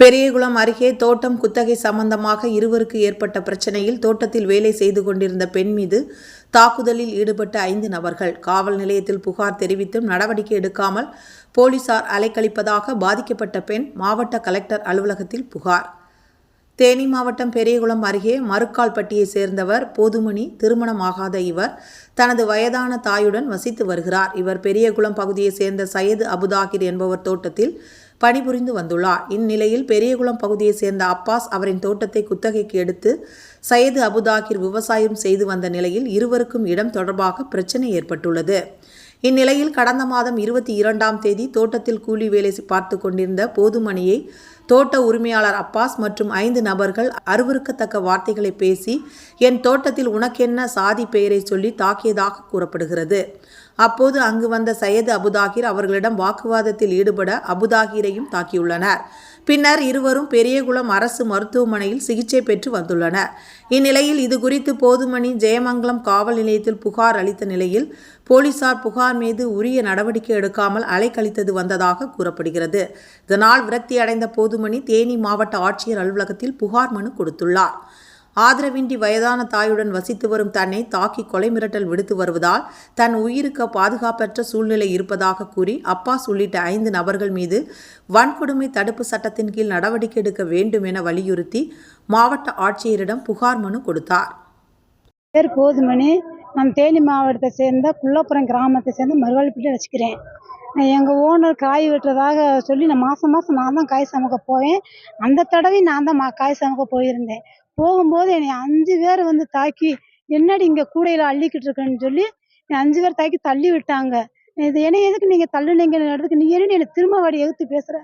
பெரியகுளம் அருகே தோட்டம் குத்தகை சம்பந்தமாக இருவருக்கு ஏற்பட்ட பிரச்சனையில் தோட்டத்தில் வேலை செய்து கொண்டிருந்த பெண் மீது தாக்குதலில் ஈடுபட்ட ஐந்து நபர்கள். காவல் நிலையத்தில் புகார் தெரிவித்தும் நடவடிக்கை எடுக்காமல் போலீசார் அலைக்கழிப்பதாக பாதிக்கப்பட்ட பெண் மாவட்ட கலெக்டர் அலுவலகத்தில் புகார். தேனி மாவட்டம் பெரியகுளம் அருகே மறுக்கால்பட்டியை சேர்ந்தவர் போதுமணி திருமணமாகாத இவர் தனது வயதான தாயுடன் வசித்து வருகிறார். இவர் பெரியகுளம் பகுதியை சேர்ந்த சையது அபுதாகிர் என்பவர் தோட்டத்தில் பணிபுரிந்து வந்துள்ளார். இந்நிலையில் பெரியகுளம் பகுதியை சேர்ந்த அப்பாஸ் அவரின் தோட்டத்தை குத்தகைக்கு எடுத்து சையது அபுதாகிர் விவசாயம் செய்து வந்த நிலையில் இருவருக்கும் இடம் தொடர்பாக பிரச்சனை ஏற்பட்டுள்ளது. இந்நிலையில் கடந்த மாதம் இருபத்தி இரண்டாம் தேதி தோட்டத்தில் கூலி வேலை பார்த்து கொண்டிருந்த போதுமணியை தோட்ட உரிமையாளர் அப்பாஸ் மற்றும் ஐந்து நபர்கள் அருவருக்கத்தக்க வார்த்தைகளை பேசி என் தோட்டத்தில் உனக்கென்ன சாதி பெயரை சொல்லி தாக்கியதாக கூறப்படுகிறது அப்போது அங்கு வந்த சையது அபுதாகிர் அவர்களிடம் வாக்குவாதத்தில் ஈடுபட அபுதாகிரையும் தாக்கியுள்ளனர். பின்னர் இருவரும் பெரியகுளம் அரசு மருத்துவமனையில் சிகிச்சை பெற்று வந்துள்ளனர். இந்நிலையில் இதுகுறித்து போதுமணி ஜெயமங்கலம் காவல் நிலையத்தில் புகார் அளித்த நிலையில் போலீசார் புகார் மீது உரிய நடவடிக்கை எடுக்காமல் அலைக்கழித்தது வந்ததாக கூறப்படுகிறது. இதனால் விரக்தி அடைந்த போதுமணி தேனி மாவட்ட ஆட்சியர் அலுவலகத்தில் புகார் மனு கொடுத்துள்ளார். ஆதரவின்றி வயதான தாயுடன் வசித்து வரும் தன்னை தாக்கி கொலை மிரட்டல் விடுத்து வருவதால் தன் உயிருக்கு பாதுகாப்பற்ற சூழ்நிலை இருப்பதாக கூறி அப்பாஸ் உள்ளிட்ட ஐந்து நபர்கள் மீது வன்கொடுமை தடுப்பு சட்டத்தின் கீழ் நடவடிக்கை எடுக்க வேண்டும் என வலியுறுத்தி மாவட்ட ஆட்சியரிடம் புகார் மனு கொடுத்தார். பேர் போதுமணி நான் தேனி மாவட்டத்தை சேர்ந்த குள்ளப்புறம் கிராமத்தை சேர்ந்த மறுவாழ்ப்பிட்டு வச்சுக்கிறேன். எங்கள் ஓனர் காய் வெட்டுறதாக சொல்லி நான் மாதம் மாதம் நான் தான் காய் சமைக்க போவேன். அந்த தடவை நான் தான் மா காய் சமைக்க போயிருந்தேன். போகும்போது என்னை அஞ்சு பேர் வந்து தாக்கி என்னடி இங்கே கூடையில் அள்ளிக்கிட்டு இருக்கேன்னு சொல்லி என்னை அஞ்சு பேர் தாக்கி தள்ளி விட்டாங்க. இது என்னை எதுக்கு நீங்கள் தள்ளுனீங்க? இடத்துக்கு நீ என்ன என்னை திரும்ப வாடி எதிர்த்து பேசுகிற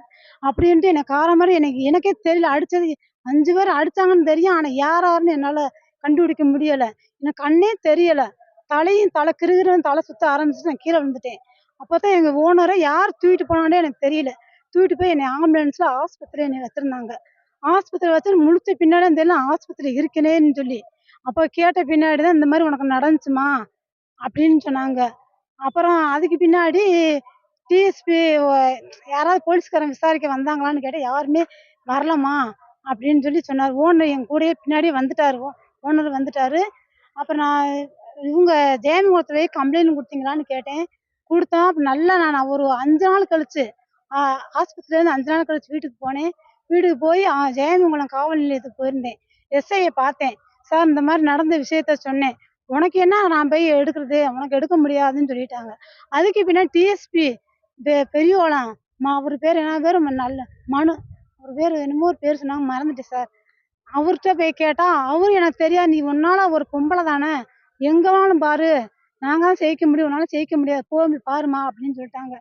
அப்படின்ட்டு என்னை கார மாதிரி எனக்கு எனக்கே தெரியல. அடித்தது அஞ்சு பேர் அடித்தாங்கன்னு தெரியும். ஆனால் யார் யாருன்னு என்னால் கண்டுபிடிக்க முடியலை. எனக்கு கண்ணே தெரியலை. தலையும் தலை கிருகிருன்னு தலை சுற்ற ஆரம்பிச்சு நான் கீழே விழுந்துட்டேன். அப்போ தான் எங்கள் ஓனரை யார் தூக்கிட்டு போனானே எனக்கு தெரியல. தூக்கிட்டு போய் என்னை ஆம்புலன்ஸில் ஆஸ்பத்திரி என்னை வச்சுருந்தாங்க. ஆஸ்பத்திரி வச்சு முழிச்ச பின்னாடி தான் தெரியல ஆஸ்பத்திரி இருக்கனேன்னு சொல்லி அப்போ கேட்ட பின்னாடி தான் இந்த மாதிரி உனக்கு நடந்துச்சுமா? அப்படின்னு சொன்னாங்க. அப்புறம் அதுக்கு பின்னாடி டிஎஸ்பி யாராவது போலீஸ்காரன் விசாரிக்க வந்தாங்களான்னு கேட்டால் யாருமே வரலம்மா அப்படின்னு சொல்லி சொன்னார். ஓனர் என் கூடயே பின்னாடியே வந்துட்டார். ஓனர் வந்துட்டாரு. அப்புறம் நான் இவங்க ஜெயமங்கலத்துல போய் கம்ப்ளைண்ட் கொடுத்தீங்களான்னு கேட்டேன். கொடுத்தோம் அப்போ நல்லா நான் ஒரு அஞ்சு நாள் கழிச்சு ஆஸ்பத்திரியிலேருந்து அஞ்சு நாள் கழிச்சு வீட்டுக்கு போனேன். வீட்டுக்கு போய் ஜெயமங்கலம் காவல் நிலையத்துக்கு போயிருந்தேன். எஸ்ஐயை பார்த்தேன். சார் இந்த மாதிரி நடந்த விஷயத்த சொன்னேன். உனக்கு என்ன நான் போய் எடுக்கிறது? உனக்கு எடுக்க முடியாதுன்னு சொல்லிட்டாங்க. அதுக்கு பின்னாடி டிஎஸ்பி பெரியவளம் மா அவர் பேர் என்ன? பேர் நல்ல மனு. அவர் பேர் என்னமோ ஒரு பேர் சொன்னாங்க. மறந்துட்டேன் சார். அவர்கிட்ட போய் கேட்டா அவரு எனக்கு தெரியாது. நீ உன்னால ஒரு பொம்பளை தானே? எங்க வேணாலும் பாரு. நாங்க தான் ஜெயிக்க முடியும். உன்னால ஜெயிக்க முடியாது. போ பாருமா அப்படின்னு சொல்லிட்டாங்க.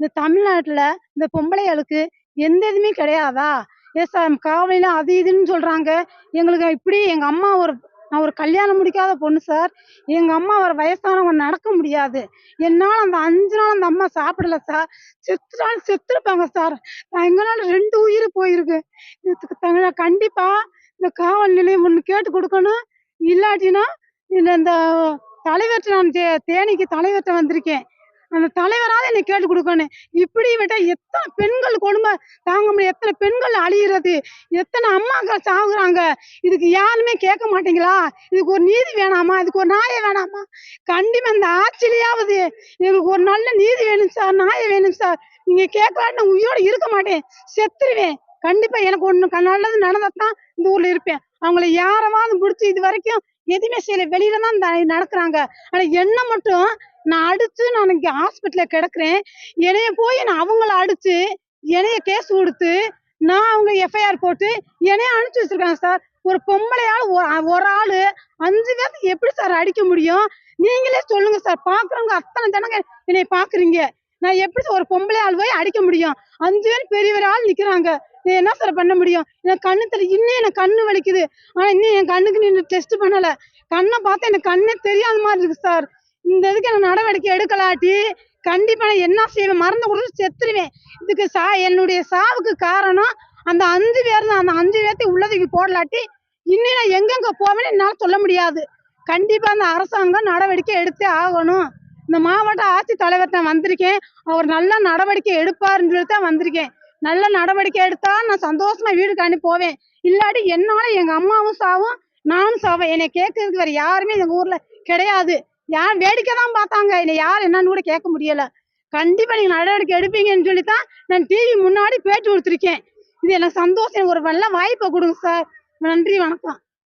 இந்த தமிழ்நாட்டுல இந்த பொம்பளைகளுக்கு எந்த இதுவுமே கிடையாதா? எஸ் சார் காவலில அது இதுன்னு சொல்றாங்க. எங்களுக்கு இப்படி எங்க அம்மா ஒரு நான் ஒரு கல்யாணம் முடிக்காத பொண்ணு சார். எங்க அம்மா ஒரு வயசானவங்க நடக்க முடியாது. என்னால அந்த அஞ்சு நாள் அந்த அம்மா சாப்பிடல சார். செத்துனாலும் செத்துருப்பாங்க சார். நான் எங்கனால ரெண்டு உயிர் போயிருக்கு. இதுக்கு தங்க கண்டிப்பா இந்த காவல் நிலையம் ஒன்று கேட்டு கொடுக்கணும். இல்லாட்டினா இந்த இந்த தலைவர்கிட்ட நான் தே தேனிக்கு தலைவர்கிட்ட வந்திருக்கேன். அந்த தலைவராவது என்னை கேட்டு கொடுக்கணும் இப்படி விட்டா எத்தனை பெண்கள் கொடுமை தாங்க முடியும். எத்தனை பெண்கள் அழியிறது? எத்தனை அம்மாக்கள் சாகுறாங்க? இதுக்கு யாருமே கேட்க மாட்டீங்களா? இதுக்கு ஒரு நீதி வேணாமா? இதுக்கு ஒரு நாயை வேணாமா? கண்டிப்பாக இந்த ஆட்சியிலேயாவது எங்களுக்கு ஒரு நல்ல நீதி வேணும் சார் நாயை வேணும் சார். நீங்கள் கேட்கலான்னு நான் உயிரோடு இருக்க மாட்டேன். செத்துருவேன். கண்டிப்பாக எனக்கு ஒன்று நல்லது நடந்தாதான் இந்த ஊரில் இருப்பேன். அவங்கள யாரவாவது பிடிச்சி இது வரைக்கும் எதுவுமே செய்யல. வெளியில தான் நடக்கிறாங்க. ஆனா என்ன மட்டும் நான் அடிச்சு நான் இங்க ஹாஸ்பிட்டல்ல கிடக்குறேன். என்னைய போய் நான் அவங்கள அடிச்சு என்னைய கேஸ் கொடுத்து நான் அவங்க எஃப்ஐஆர் போட்டு என்னைய அனுப்பிச்சு வச்சிருக்காங்க சார் ஒரு பொம்பளையால் ஒரு- ஒரு ஆளு அஞ்சு பேர்த்து எப்படி சார் அடிக்க முடியும்? நீங்களே சொல்லுங்க சார் பாக்குறவங்க அத்தனை ஜனங்க என்னை பாக்குறீங்க. நான் எப்படி ஒரு பொம்பளை ஆள் போய் அடிக்க முடியும்? அஞ்சு பேர் பெரிய பெரிய ஆள் நிக்கிறாங்க. நான் என்ன சார் பண்ண முடியும்? எனக்கு கண்ணு தெரியல இன்னும் எனக்கு கண்ணு வலிக்குது. ஆனா இன்னும் என் கண்ணுக்கு நீ டெஸ்ட் பண்ணல. கண்ணை பார்த்தா எனக்கு கண்ணே தெரியாத மாதிரி இருக்கு சார் இந்த இதுக்கு நான் நடவடிக்கை எடுக்கலாட்டி கண்டிப்பா நான் என்ன செய்வேன்? மருந்து கொடுத்து செத்துருவேன். இதுக்கு சா என்னுடைய சாவுக்கு காரணம் அந்த அஞ்சு பேர் தான். அந்த அஞ்சு பேர்த்தையும் உள்ளதுக்கு போடலாட்டி இன்னும் நான் எங்கெங்க போவேன்னு என்னால் சொல்ல முடியாது. கண்டிப்பா அந்த அரசாங்கம் நடவடிக்கை எடுத்தே ஆகணும். இந்த மாவட்ட ஆட்சித் தலைவர்கிட்ட வந்திருக்கேன். அவர் நல்ல நடவடிக்கை எடுப்பாருன்னு சொல்லி தான் வந்திருக்கேன். நல்ல நடவடிக்கை எடுத்தா நான் சந்தோஷமா வீடு அனுப்பி போவேன். இல்லாட்டி என்னால எங்க அம்மாவும் சாவும் நானும் சாவேன். என்னை கேட்கறதுக்கு வேற யாருமே எங்க ஊர்ல கிடையாது. யார் வேடிக்கை தான் பார்த்தாங்க. என்னை யார் என்னன்னு கூட கேட்க முடியல. கண்டிப்பா நீங்க நடவடிக்கை எடுப்பீங்கன்னு சொல்லி தான் நான் டிவி முன்னாடி பேட்டி கொடுத்துருக்கேன். இது எனக்கு சந்தோஷம். ஒரு நல்ல வாய்ப்பை கொடுங்க சார். நன்றி வணக்கம்.